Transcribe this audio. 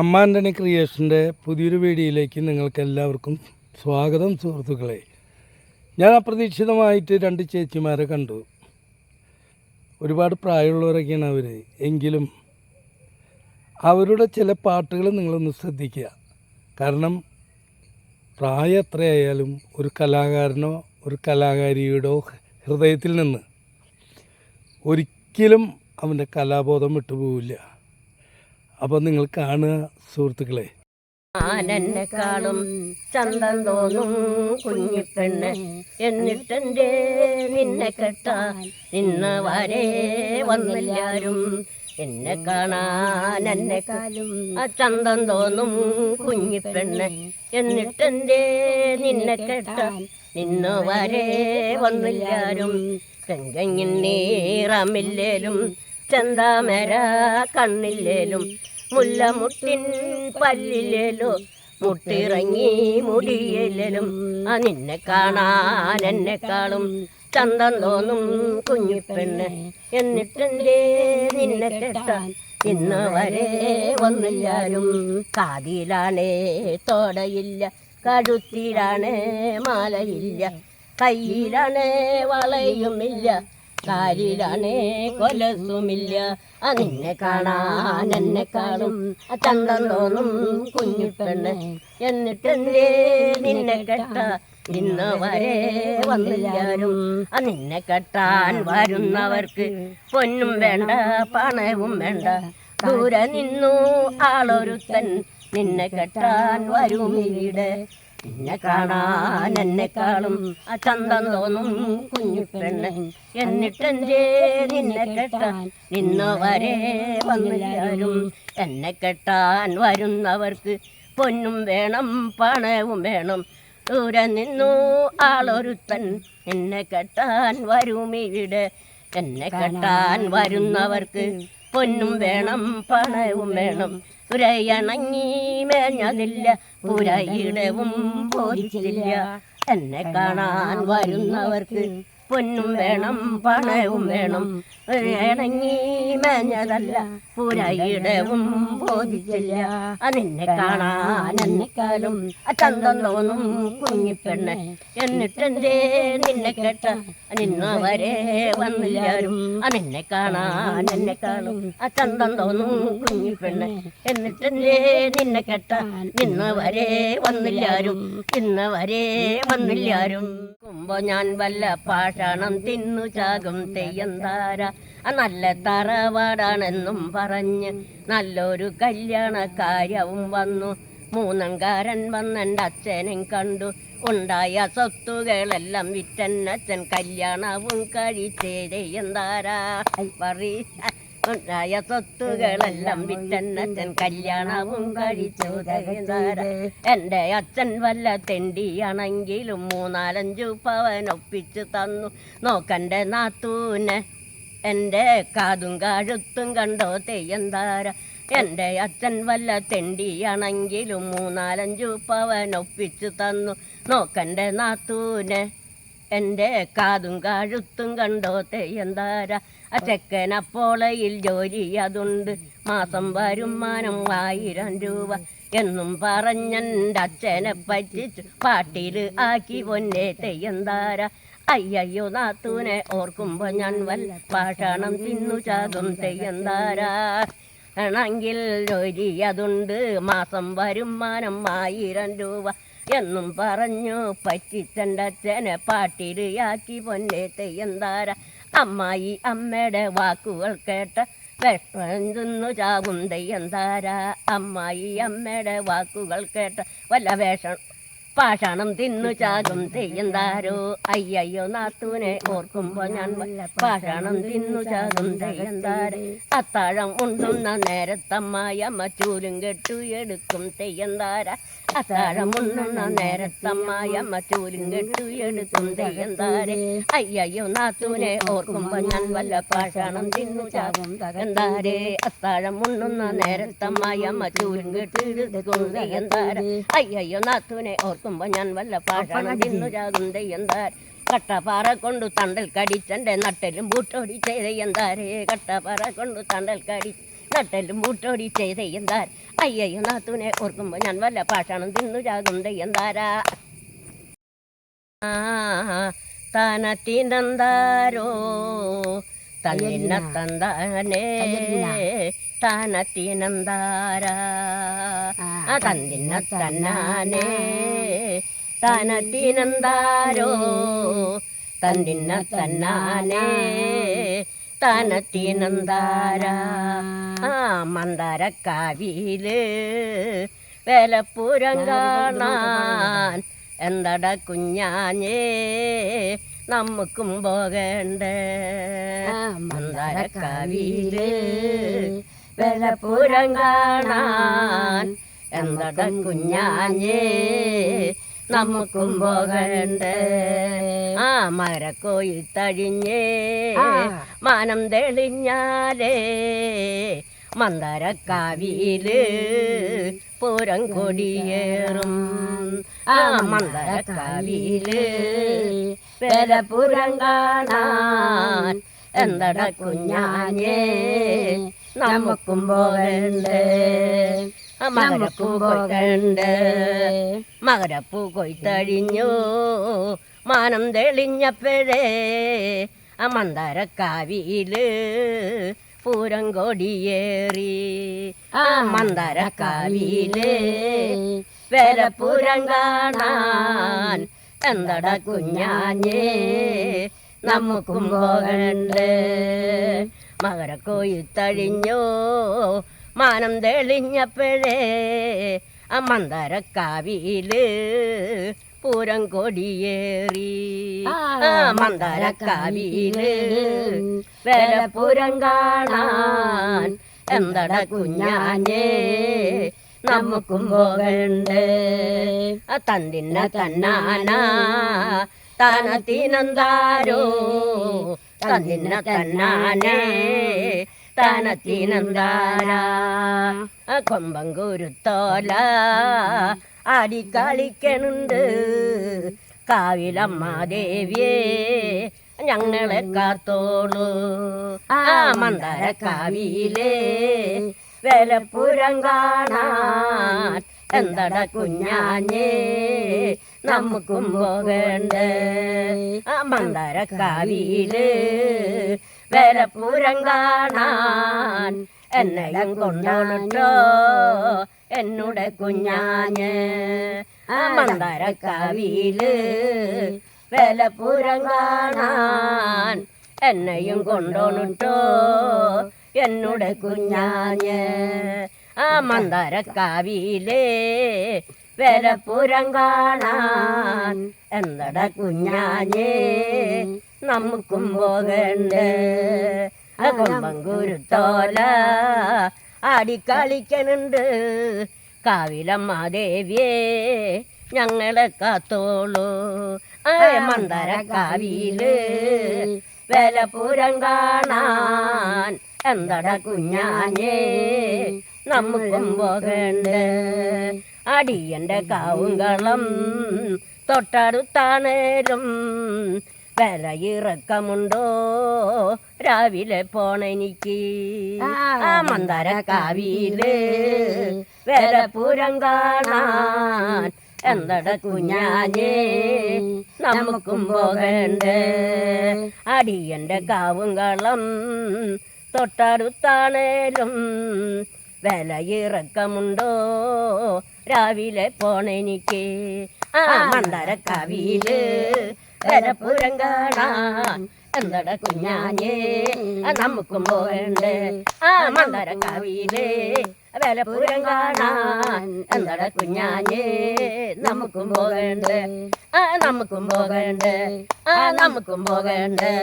അമ്മ ആന്റണി ക്രിയേഷന്റെ പുതിയൊരു വീഡിയോയിലേക്ക് നിങ്ങൾക്ക് എല്ലാവർക്കും സ്വാഗതം സുഹൃത്തുക്കളെ. ഞാൻ അപ്രതീക്ഷിതമായിട്ട് രണ്ട് ചേച്ചിമാരെ കണ്ടു. ഒരുപാട് പ്രായമുള്ളവരൊക്കെയാണ് അവർ എങ്കിലും അവരുടെ ചില പാട്ടുകൾ നിങ്ങളൊന്ന് ശ്രദ്ധിക്കുക. കാരണം പ്രായം എത്രയായാലും ഒരു കലാകാരനോ ഒരു കലാകാരിയുടെയോ ഹൃദയത്തിൽ നിന്ന് ഒരിക്കലും അവന്റെ കലാബോധം വിട്ടുപോവില്ല. അപ്പോൾ നിങ്ങൾ കാണുക സുഹൃത്തുക്കളെ. ആനെന്നെക്കാളും ചന്തം തോന്നും കുഞ്ഞിപ്പെണ്ണ് എന്നിട്ടെന്റെ നിന്നെ കെട്ടാൻ? ഇന്ന് വരെ വന്നില്ലാരും. എന്നെ കാണാൻ എന്നെക്കാളും ചന്തം തോന്നും കുഞ്ഞിപ്പെണ്ണ് എന്നിട്ടെന്റെ നിന്നെ കെട്ടാൻ? ഇന്ന് വരെ വന്നില്ലാരും. തെങ്കങ്ങിൻ നീറമില്ലേലും ചന്താമര കണ്ണില്ലേലും. മുല്ലമുട്ടിൻ പല്ലിലേലോ മുട്ടിറങ്ങി മുടിയിലും ആ നിന്നെ കാണാൻ എന്നെ എന്നെക്കാളും ചന്തം തോന്നും കുഞ്ഞിപ്പെണ്ണ്. എന്നിട്ടെന്തേ നിന്നെ കെട്ടാൻ? ഇന്ന് വരെ വന്നില്ലാരും കാതിലാണേ തോടയില്ല. കഴുത്തിലാണേ മാലയില്ല. കയ്യിലാണേ വളയുമില്ല. കാലിലാണേ കൊലസുമില്ല. നിന്നെ കാണാൻ എന്നെക്കാളും ആ ചന്തം തോന്നും കുഞ്ഞിപ്പെണ്ണ് എന്നിട്ടെന്തേ നിന്നെ കെട്ട? ഇന്ന് വരെ വന്നില്ലാരും. നിന്നെ കെട്ടാൻ വരുന്നവർക്ക് പൊന്നും വേണ്ട പണവും വേണ്ട. ദൂരെ നിന്നു ആളൊരുത്തൻ. നിന്നെ കെട്ടാൻ വരും ഇവിടെ നിന്നെ കാണാൻ എന്നെക്കാളും ചന്തം തോന്നും കുഞ്ഞിപ്പെണ്ണ് എന്നിട്ടെന്തേ നിന്നെ കെട്ടാൻ? ഇന്ന് വരെ എന്നെ കെട്ടാൻ വരുന്നവർക്ക് പൊന്നും വേണം പണവും വേണം. ദൂരെ നിന്നു ആളൊരുത്തൻ. എന്നെ കെട്ടാൻ വരും ഇവിടെ. എന്നെ കെട്ടാൻ വരുന്നവർക്ക് പൊന്നും വേണം പണവും വേണം. പുരയണങ്ങി മേഞ്ഞതില്ല പുരയിടവും പോരിച്ചില്ല എന്നെ കാണാൻ വരുന്നവർക്ക് പൊന്നും വേണം പണവും വേണം. പുരയണങ്ങി മേഞ്ഞതല്ല പുരയിടവും ബോധിച്ചില്ല. നിന്നെ കാണാൻ എന്നെക്കാലും ചന്തം തോന്നും കുഞ്ഞിപ്പെണ്ണെ. എന്നിട്ടെന്തേ നിന്നെ കേട്ട? നിന്നവരെ വന്നില്ലാരും. നിന്നെ കാണാൻ ആ ചന്തം തോന്നും കുഞ്ഞിപ്പെണ്ണെ. എന്നിട്ടെന്തേ നിന്നെ കേട്ട? നിന്നവരെ വന്നില്ലാരും ഇന്നവരെ വന്നില്ലാരും. കുമ്പോ ഞാൻ വല്ല പാഷാണം തിന്നു ചാകും തെയ്യന്താര നല്ല തറവാടാണെന്നും പറഞ്ഞ് നല്ലൊരു കല്യാണ കാര്യവും വന്നു. മൂന്നങ്കാരൻ വന്നെന്റെ അച്ഛനും കണ്ടു. ഉണ്ടായ സ്വത്തുകളെല്ലാം വിറ്റൻ അച്ഛൻ കല്യാണവും കഴിച്ചേരെയ്യന്താരാ പറീ. ഉണ്ടായ സ്വത്തുകളെല്ലാം വിറ്റന്നച്ചൻ കല്യാണവും കഴിച്ചു എന്റെ അച്ഛൻ വല്ല തെണ്ടിയാണെങ്കിലും മൂന്നാലഞ്ചു പവൻ ഒപ്പിച്ചു തന്നു നോക്കന്റെ നാത്തൂനെ എന്റെ കാതും കാഴുത്തും കണ്ടോ തെയ്യന്താര എന്റെ അച്ഛൻ വല്ല തെണ്ടിയാണെങ്കിലും മൂന്നാലഞ്ചു പവൻ ഒപ്പിച്ചു തന്നു നോക്കന്റെ നാത്തൂനെ എന്റെ കാതും കാഴുത്തും കണ്ടോ തെയ്യന്താര ചെക്കനപ്പോളയിൽ ജോലി അതുണ്ട്. മാസം വരുമാനം ആയിരം രൂപ എന്നും പറഞ്ഞെന്റെ അച്ഛനെ പറ്റിച്ചു. പാട്ടിൽ ആക്കി പൊന്നെ തെയ്യന്താര അയ്യോ നാത്തൂനെ ഓർക്കുമ്പോ ഞാൻ വല്ല പാഷാണം തിന്നു ചാകും തെയ്യന്താര ണെങ്കിൽ ജോലി അതുണ്ട്. മാസം വരുമാനം ആയിരം രൂപ എന്നും പറഞ്ഞു പറ്റിച്ചന്റെ അച്ഛനെ പാട്ടിരിയാക്കി പൊന്നെ തെയ്യന്താര അമ്മായി അമ്മയുടെ വാക്കുകൾ കേട്ട വിഷമെന്തുന്നു ചാകും തെയ്യം താര. അമ്മായി അമ്മയുടെ വാക്കുകൾ കേട്ട വല്ല വേഷം പാഷാണം തിന്നു ചാകും തെയ്യന്താരോ അയ്യയ്യോ നാത്തൂനെ ഓർക്കുമ്പോ ഞാൻ പാഷാണം തിന്നു ചാകും തെയ്യന്താരോ അത്താഴം ഉണ്ടുന്ന നേരത്തമ്മായ മച്ചൂരും കെട്ടു എടുക്കും തെയ്യന്താര അത്താഴം ഉണ്ടുന്ന നേരത്തമ്മായ മച്ചൂരും കെട്ടു എടുക്കും തെയ്യന്താരെ അയ്യയ്യോ നാത്തൂനെ ഓർക്കുമ്പോ ഞാൻ വല്ല പാഷാണം തിന്നു ചാകും തകന്താരെ അത്താഴം ഉണ്ണുന്ന നേരത്തമ്മായ മച്ചൂരും എടുക്കും തെയ്യന്താര അയ്യയ്യോ നാത്തൂനെ ഓർക്കുമ്പോ ഞാൻ വല്ല ചാകും തെയ്യന്താര കട്ടപ്പാറ കൊണ്ടു തണ്ടൽ കടിച്ചെന്റെ നട്ടലും ബൂട്ടോടി ചെയ്തെയ്യന്താരേ കട്ടപ്പാറ കൊണ്ടു തണ്ടൽ കടി നട്ടലും ബൂട്ടോടി ചെയ്ത എന്താർ അയ്യയ്യ നാത്തൂനെ ഓർക്കുമ്പോ ഞാൻ വല്ല പാഷാണം തിന്നു ചാകും എന്താരാ താനത്തിനെന്താരോ? തന്നിന്ന തന്താനേ താനത്തിനെന്താരാ? തന്നിന്ന തന്നാനേ. താനത്തിനെന്താരോ? തന്നിന്ന തന്നാനേ താനത്തിനെന്താരാ? ആ മന്ദരക്കാവിയിൽ വേലപ്പൂരം കാണാൻ എന്തട കുഞ്ഞാഞ്ഞേ? നമുക്കും പോകണ്ടേ. മന്ദരക്കാവിയിൽ വേലപ്പൂരം കാണാൻ എന്തട കുഞ്ഞാഞ്ഞേ? നമുക്കും പോകണ്ട് ആ മരക്കോയി തഴിഞ്ഞേ മാനം തെളിഞ്ഞാലേ മന്ദരക്കാവിയിൽ പൂരം കൊടിയേറും. ആ മന്ദരക്കാവിയിൽ വേലപുരം കാണാൻ എന്തട കുഞ്ഞാഞ്ഞേ? നമുക്കും പോകണ്ടേ മകരപ്പൂ കൊയ്ക്കണ്ട് മകരപ്പൂ കൊയ്ത്തഴിഞ്ഞു മാനം തെളിഞ്ഞപ്പോഴേ ആ മന്ദാരക്കാവിയിൽ പൂരം കൊടിയേറി. ആ മന്ദാരക്കാവിയിൽ വേലപ്പൂരം കാണാൻ എന്തട കുഞ്ഞാഞ്ഞേ നമുക്കും പോകണ്ടേ. മകരക്കൊയ്ത്തഴിഞ്ഞോ മാനം തെളിഞ്ഞപ്പോഴേ ആ മന്ദരക്കാവിയിൽ പൂരം കൊടിയേറി. ആ മന്ദരക്കാവിയിൽ വേലപ്പൂരം കാണാൻ എന്തട കുഞ്ഞാഞ്ഞേ? നമുക്കും പോകണ്ട്. ആ തന്തിന്ന തന്നാന താനത്തിനന്താരോ? തന്നിന്ന തന്നാനേ താനത്തിനെന്താരാ ആ കൊമ്പം കുരുത്തോല. ആടിക്കളിക്കണുണ്ട് കാവിലമ്മ ദേവിയെ ഞങ്ങളെ കാത്തോളൂ. ആ മന്ദര കാവിയിലേ വിലപ്പുരം കാണാൻ എന്തട കുഞ്ഞാഞ്ഞേ? നമുക്കും പോകണ്ടേ. ആ മന്ദര കാവിയിൽ വേലപ്പുരം കാണാൻ എന്നിടം കൊണ്ടോട്ടോ എന്നുടെ കുഞ്ഞാഞ്ഞ്. ആ മന്ദരക്കാവിയിൽ വേലപ്പൂരം കാണാൻ എന്നെയും കൊണ്ടോണിട്ടോ എന്നുടെ കുഞ്ഞാഞ്ഞ്. ആ മന്ദരക്കാവിയിലെ വേലപ്പൂരം കാണാൻ എന്തട കുഞ്ഞാഞ്ഞേ. നമുക്കും പോകണ്ടേ. അകമ്പം കൊമ്പം കുരുത്തോല ആടിക്കളിക്കണുണ്ട് കാവിലമ്മ ദേവിയെ ഞങ്ങളെ കാത്തോളൂ. ആ മന്ദര കാവിയിൽ വേലപ്പുരം കാണാൻ എന്തട കുഞ്ഞാഞ്ഞേ. നമുക്കും പോകണ്ടേ. അടിയന്റെ കാവുങ്കളം തൊട്ടടുത്താണേലും വിലയിറക്കമുണ്ടോ രാവിലെ പോണെനിക്ക്. ആ മന്ദര കാവിയിൽ വേലപ്പുരം കാണാൻ. എന്തട കുഞ്ഞാഞ്ഞേ? നമുക്കും പോകണ്ടേ. അടിയന്റെ കളം തൊട്ടടുത്താണേലും വിലയിറക്കമുണ്ടോ? രാവിലെ പോണെനിക്ക്. ആ മന്ദരക്കാവിയിൽ വിലപ്പുരം കാണാൻ എന്തട കുഞ്ഞാഞ്ഞേ നമുക്കും പോകണ്ടേ ആ മന്ദരക്കാവിയിൽ വിലപ്പുരം കാണാൻ എന്തട കുഞ്ഞാഞ്ഞേ നമുക്കും പോകണ്ടേ. ആ നമുക്കും പോകണ്ടേ. ആ നമുക്കും പോകണ്ടേ.